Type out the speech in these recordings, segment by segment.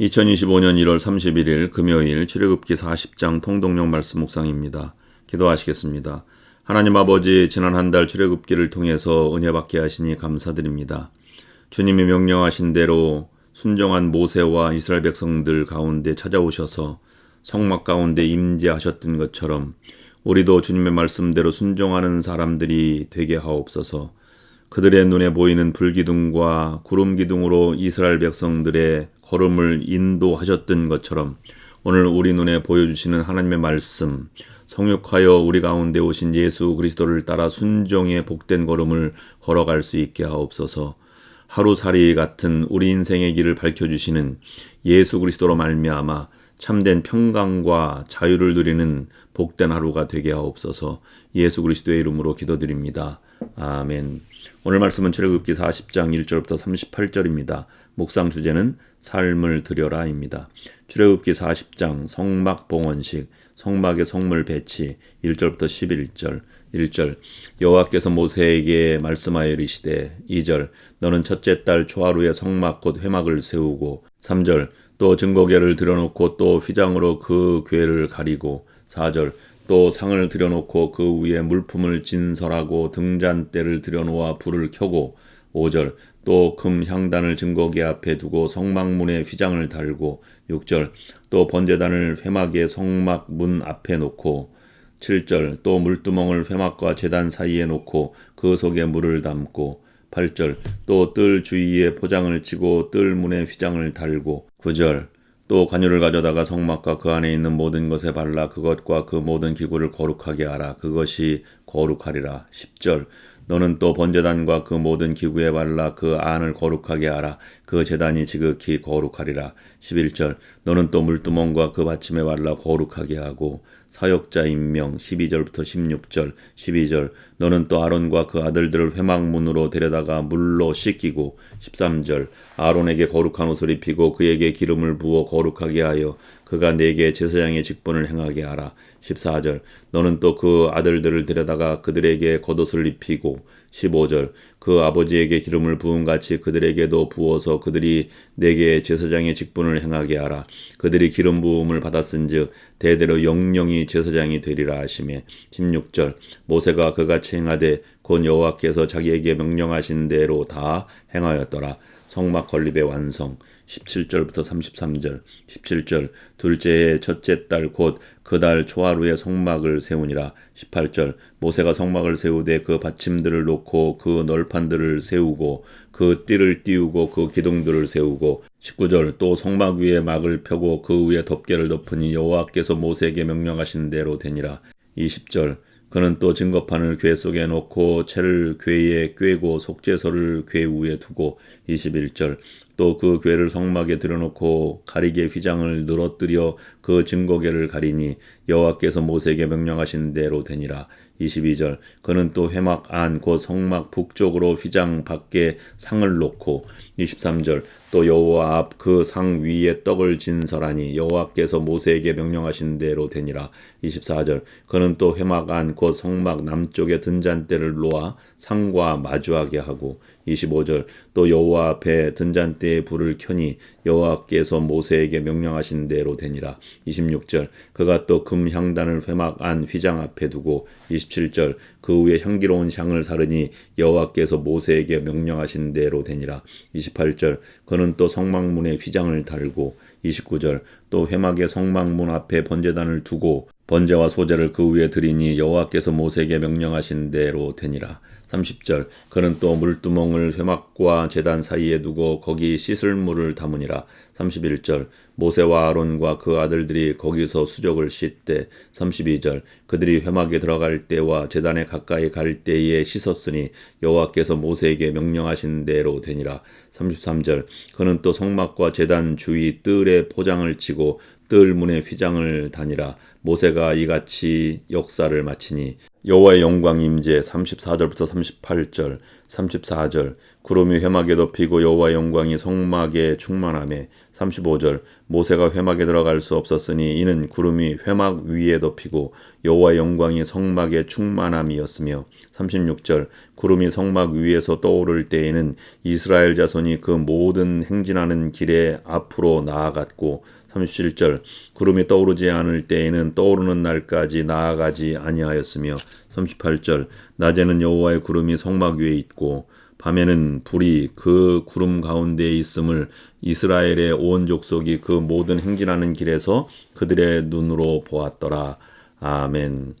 2025년 1월 31일 금요일 출애굽기 40장 통독령 말씀 묵상입니다. 기도하시겠습니다. 하나님 아버지 지난 한 달 출애굽기를 통해서 은혜 받게 하시니 감사드립니다. 주님이 명령하신 대로 순종한 모세와 이스라엘 백성들 가운데 찾아오셔서 성막 가운데 임재하셨던 것처럼 우리도 주님의 말씀대로 순종하는 사람들이 되게 하옵소서. 그들의 눈에 보이는 불기둥과 구름 기둥으로 이스라엘 백성들의 걸음을 인도하셨던 것처럼 오늘 우리 눈에 보여주시는 하나님의 말씀, 성육하여 우리 가운데 오신 예수 그리스도를 따라 순종의 복된 걸음을 걸어갈 수 있게 하옵소서. 하루살이 같은 우리 인생의 길을 밝혀주시는 예수 그리스도로 말미암아 참된 평강과 자유를 누리는 복된 하루가 되게 하옵소서. 예수 그리스도의 이름으로 기도드립니다. 아멘. 오늘 말씀은 출애굽기 40장 1절부터 38절입니다. 묵상 주제는 삶을 들여라입니다. 출애굽기 40장 성막 봉헌식 성막의 성물 배치 1절부터 11절 1절 여호와께서 모세에게 말씀하여 이르시되 2절 너는 첫째 달 초하루에 성막 곧 회막을 세우고 3절 또 증거궤를 들여놓고 또 휘장으로 그 궤를 가리고 4절. 또 상을 들여놓고 그 위에 물품을 진설하고 등잔대를 들여놓아 불을 켜고 5절. 또 금 향단을 증거기 앞에 두고 성막문에 휘장을 달고 6절. 또 번제단을 회막의 성막 문 앞에 놓고 7절. 또 물두멍을 회막과 제단 사이에 놓고 그 속에 물을 담고 8절. 또 뜰 주위에 포장을 치고 뜰 문에 휘장을 달고 9절 또 관유를 가져다가 성막과 그 안에 있는 모든 것에 발라 그것과 그 모든 기구를 거룩하게 하라. 그것이 거룩하리라. 10절. 너는 또 번제단과 그 모든 기구에 발라 그 안을 거룩하게 하라 그 제단이 지극히 거룩하리라. 11절 너는 또 물두멍과 그 받침에 발라 거룩하게 하고 사역자 임명 12절부터 16절 12절 너는 또 아론과 그 아들들을 회막문으로 데려다가 물로 씻기고 13절 아론에게 거룩한 옷을 입히고 그에게 기름을 부어 거룩하게 하여 그가 내게 제사장의 직분을 행하게 하라. 14절 너는 또 그 아들들을 데려다가 그들에게 겉옷을 입히고 15절 그 아버지에게 기름을 부은 같이 그들에게도 부어서 그들이 내게 제사장의 직분을 행하게 하라. 그들이 기름 부음을 받았은즉 대대로 영영이 제사장이 되리라 하시매 16절 모세가 그같이 행하되 곧 여호와께서 자기에게 명령하신 대로 다 행하였더라. 성막 건립의 완성 17절부터 33절. 17절 둘째의 첫째 달 곧 그 달 초하루에 성막을 세우니라. 18절 모세가 성막을 세우되 그 받침들을 놓고 그 널판들을 세우고 그 띠를 띄우고 그 기둥들을 세우고. 19절 또 성막 위에 막을 펴고 그 위에 덮개를 덮으니 여호와께서 모세에게 명령하신 대로 되니라. 20절 그는 또 증거판을 궤 속에 놓고 채를 궤에 꿰고 속죄소를 궤 위에 두고 21절 또 그 궤를 성막에 들여놓고 가리개 휘장을 늘어뜨려 그 증거궤를 가리니 여호와께서 모세에게 명령하신 대로 되니라. 22절 그는 또 회막 안 곧 성막 북쪽으로 휘장 밖에 상을 놓고 23절 또 여호와 앞 그 상 위에 떡을 진설하니 여호와께서 모세에게 명령하신 대로 되니라. 24절 그는 또 회막 안 곧 성막 남쪽에 등잔대를 놓아 상과 마주하게 하고 25절 또 여호와 앞에 등잔대에 불을 켜니 여호와께서 모세에게 명령하신 대로 되니라. 26절 그가 또 금 향단을 회막 안 휘장 앞에 두고. 27절 그 위에 향기로운 향을 사르니 여호와께서 모세에게 명령하신 대로 되니라. 28절 그는 또 성막문에 휘장을 달고. 29절 또 회막의 성막문 앞에 번제단을 두고 번제와 소제를 그 위에 드리니 여호와께서 모세에게 명령하신 대로 되니라 30절. 그는 또 물두멍을 회막과 제단 사이에 두고 거기 씻을 물을 담으니라. 31절. 모세와 아론과 그 아들들이 거기서 수족을 씻되 32절. 그들이 회막에 들어갈 때와 제단에 가까이 갈 때에 씻었으니 여호와께서 모세에게 명령하신 대로 되니라. 33절. 그는 또 성막과 제단 주위 뜰에 포장을 치고 뜰 문에 휘장을 다니라. 모세가 이같이 역사를 마치니 여호와의 영광 임재 34절부터 38절 34절. 구름이 회막에 덮이고 여호와 영광이 성막에 충만함에 35절. 모세가 회막에 들어갈 수 없었으니 이는 구름이 회막 위에 덮이고 여호와 영광이 성막에 충만함이었으며 36절. 구름이 성막 위에서 떠오를 때에는 이스라엘 자손이 그 모든 행진하는 길에 앞으로 나아갔고 37절 구름이 떠오르지 않을 때에는 떠오르는 날까지 나아가지 아니하였으며 38절 낮에는 여호와의 구름이 성막 위에 있고 밤에는 불이 그 구름 가운데에 있음을 이스라엘의 온 족속이 그 모든 행진하는 길에서 그들의 눈으로 보았더라. 아멘.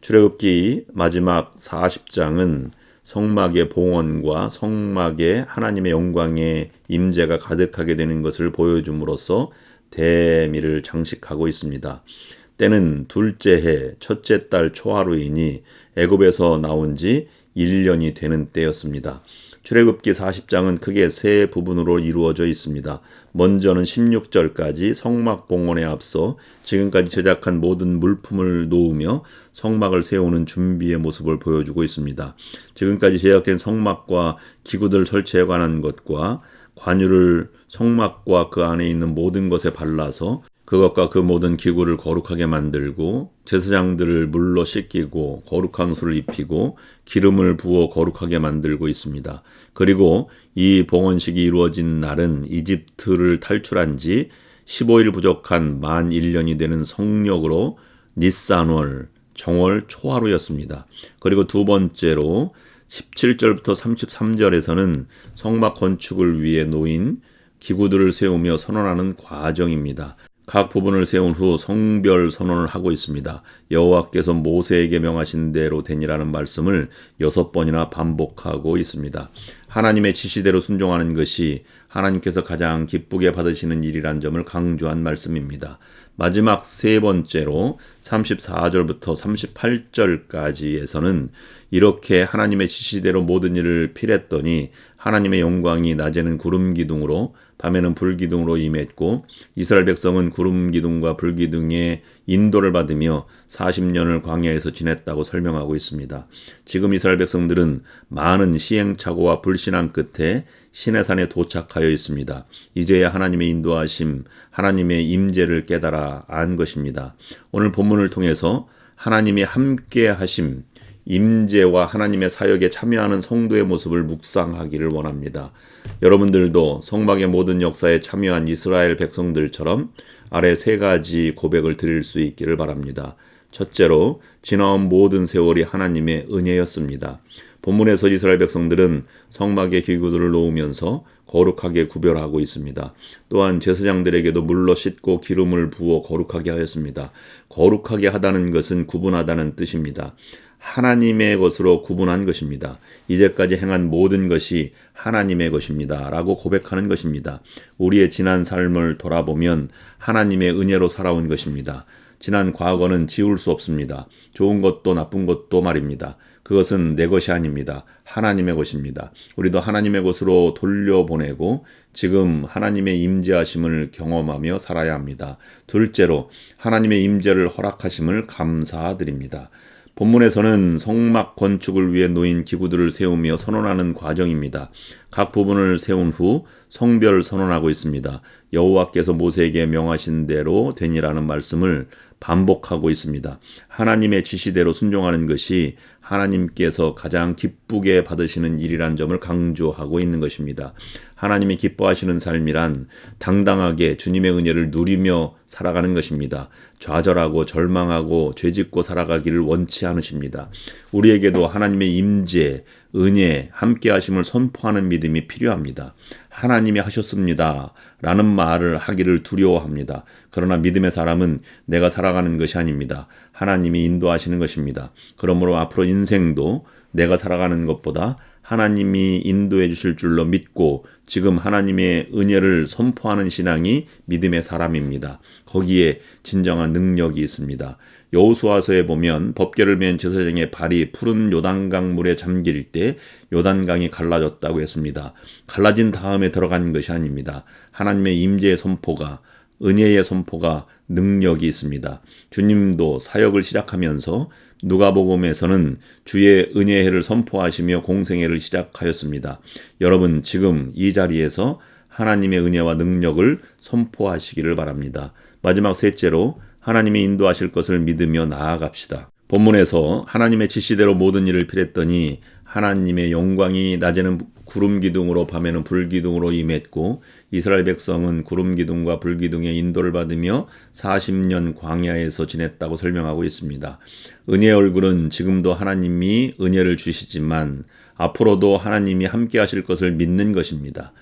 출애굽기 마지막 40장은 성막의 봉헌과 성막의 하나님의 영광의 임재가 가득하게 되는 것을 보여줌으로써 대미를 장식하고 있습니다. 때는 둘째 해 첫째 달 초하루이니 애굽에서 나온 지 1년이 되는 때였습니다. 출애굽기 40장은 크게 세 부분으로 이루어져 있습니다. 먼저는 16절까지 성막 봉헌에 앞서 지금까지 제작한 모든 물품을 놓으며 성막을 세우는 준비의 모습을 보여주고 있습니다. 지금까지 제작된 성막과 기구들 설치에 관한 것과 관유를 성막과 그 안에 있는 모든 것에 발라서 그것과 그 모든 기구를 거룩하게 만들고 제사장들을 물로 씻기고 거룩한 옷을 입히고 기름을 부어 거룩하게 만들고 있습니다. 그리고 이 봉헌식이 이루어진 날은 이집트를 탈출한 지 15일 부족한 만 1년이 되는 성력으로 니산월 정월 초하루였습니다. 그리고 두 번째로 17절부터 33절에서는 성막 건축을 위해 놓인 기구들을 세우며 선언하는 과정입니다. 각 부분을 세운 후 성별 선언을 하고 있습니다. 여호와께서 모세에게 명하신 대로 되니라는 말씀을 여섯 번이나 반복하고 있습니다. 하나님의 지시대로 순종하는 것이 하나님께서 가장 기쁘게 받으시는 일이란 점을 강조한 말씀입니다. 마지막 세 번째로 34절부터 38절까지에서는 이렇게 하나님의 지시대로 모든 일을 필했더니 하나님의 영광이 낮에는 구름 기둥으로 밤에는 불 기둥으로 임했고 이스라엘 백성은 구름 기둥과 불 기둥의 인도를 받으며 40년을 광야에서 지냈다고 설명하고 있습니다. 지금 이스라엘 백성들은 많은 시행착오와 불신앙 끝에 시내산에 도착하여 있습니다. 이제야 하나님의 인도하심, 하나님의 임재를 깨달아 안 것입니다. 오늘 본문을 통해서 하나님이 함께 하심, 임재와 하나님의 사역에 참여하는 성도의 모습을 묵상하기를 원합니다. 여러분들도 성막의 모든 역사에 참여한 이스라엘 백성들처럼 아래 세 가지 고백을 드릴 수 있기를 바랍니다. 첫째로 지나온 모든 세월이 하나님의 은혜였습니다. 본문에서 이스라엘 백성들은 성막의 기구들을 놓으면서 거룩하게 구별하고 있습니다. 또한 제사장들에게도 물로 씻고 기름을 부어 거룩하게 하였습니다. 거룩하게 하다는 것은 구분하다는 뜻입니다. 하나님의 것으로 구분한 것입니다. 이제까지 행한 모든 것이 하나님의 것입니다. 라고 고백하는 것입니다. 우리의 지난 삶을 돌아보면 하나님의 은혜로 살아온 것입니다. 지난 과거는 지울 수 없습니다. 좋은 것도 나쁜 것도 말입니다. 그것은 내 것이 아닙니다. 하나님의 것입니다. 우리도 하나님의 것으로 돌려보내고 지금 하나님의 임재하심을 경험하며 살아야 합니다. 둘째로 하나님의 임재를 허락하심을 감사드립니다. 본문에서는 성막 건축을 위해 놓인 기구들을 세우며 선언하는 과정입니다. 각 부분을 세운 후 성별 선언하고 있습니다. 여호와께서 모세에게 명하신 대로 되니라는 말씀을 반복하고 있습니다. 하나님의 지시대로 순종하는 것이 하나님께서 가장 기쁘게 받으시는 일이란 점을 강조하고 있는 것입니다. 하나님이 기뻐하시는 삶이란 당당하게 주님의 은혜를 누리며 살아가는 것입니다. 좌절하고 절망하고 죄짓고 살아가기를 원치 않으십니다. 우리에게도 하나님의 임재, 은혜, 함께 하심을 선포하는 믿음이 필요합니다. 하나님이 하셨습니다. 라는 말을 하기를 두려워합니다. 그러나 믿음의 사람은 내가 살아가는 것이 아닙니다. 하나님이 인도하시는 것입니다. 그러므로 앞으로 인생도 내가 살아가는 것보다 하나님이 인도해 주실 줄로 믿고 지금 하나님의 은혜를 선포하는 신앙이 믿음의 사람입니다. 거기에 진정한 능력이 있습니다. 여호수아서에 보면 법궤를 맨 제사장의 발이 푸른 요단강 물에 잠길 때 요단강이 갈라졌다고 했습니다. 갈라진 다음에 들어간 것이 아닙니다. 하나님의 임재의 선포가 은혜의 선포가 능력이 있습니다. 주님도 사역을 시작하면서 누가복음에서는 주의 은혜해를 선포하시며 공생애를 시작하였습니다. 여러분 지금 이 자리에서 하나님의 은혜와 능력을 선포하시기를 바랍니다. 마지막 셋째로 하나님이 인도하실 것을 믿으며 나아갑시다. 본문에서 하나님의 지시대로 모든 일을 필했더니 하나님의 영광이 낮에는 구름 기둥으로 밤에는 불 기둥으로 임했고 이스라엘 백성은 구름 기둥과 불 기둥의 인도를 받으며 40년 광야에서 지냈다고 설명하고 있습니다. 은혜의 얼굴은 지금도 하나님이 은혜를 주시지만 앞으로도 하나님이 함께 하실 것을 믿는 것입니다.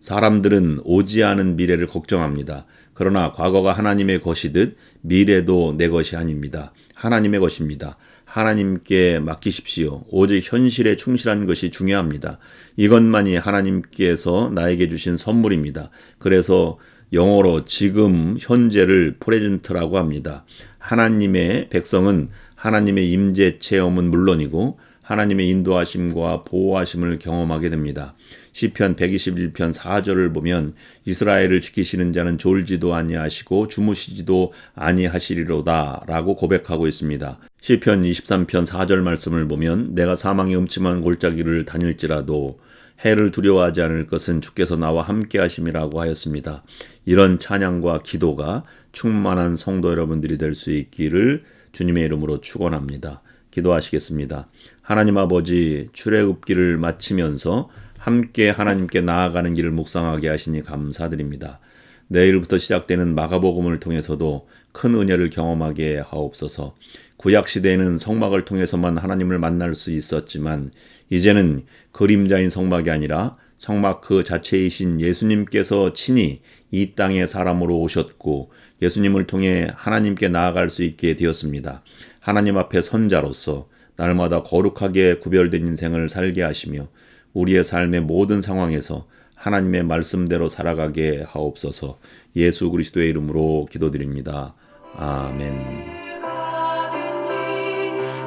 사람들은 오지 않은 미래를 걱정합니다. 그러나 과거가 하나님의 것이듯 미래도 내 것이 아닙니다. 하나님의 것입니다. 하나님께 맡기십시오. 오직 현실에 충실한 것이 중요합니다. 이것만이 하나님께서 나에게 주신 선물입니다. 그래서 영어로 지금 현재를 프레젠트라고 합니다. 하나님의 백성은 하나님의 임재 체험은 물론이고 하나님의 인도하심과 보호하심을 경험하게 됩니다. 시편 121편 4절을 보면 이스라엘을 지키시는 자는 졸지도 아니하시고 주무시지도 아니하시리로다라고 고백하고 있습니다. 시편 23편 4절 말씀을 보면 내가 사망의 음침한 골짜기를 다닐지라도 해를 두려워하지 않을 것은 주께서 나와 함께 하심이라고 하였습니다. 이런 찬양과 기도가 충만한 성도 여러분들이 될 수 있기를 주님의 이름으로 축원합니다. 기도하시겠습니다. 하나님 아버지 출애굽기를 마치면서 함께 하나님께 나아가는 길을 묵상하게 하시니 감사드립니다. 내일부터 시작되는 마가복음을 통해서도 큰 은혜를 경험하게 하옵소서. 구약 시대에는 성막을 통해서만 하나님을 만날 수 있었지만 이제는 그림자인 성막이 아니라 성막 그 자체이신 예수님께서 친히 이 땅에 사람으로 오셨고 예수님을 통해 하나님께 나아갈 수 있게 되었습니다. 하나님 앞에 선자로서 날마다 거룩하게 구별된 인생을 살게 하시며 우리의 삶의 모든 상황에서 하나님의 말씀대로 살아가게 하옵소서 예수 그리스도의 이름으로 기도드립니다. 아멘.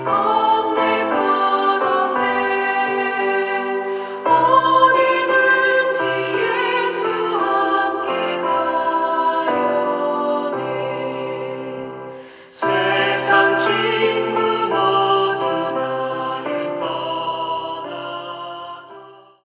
가든지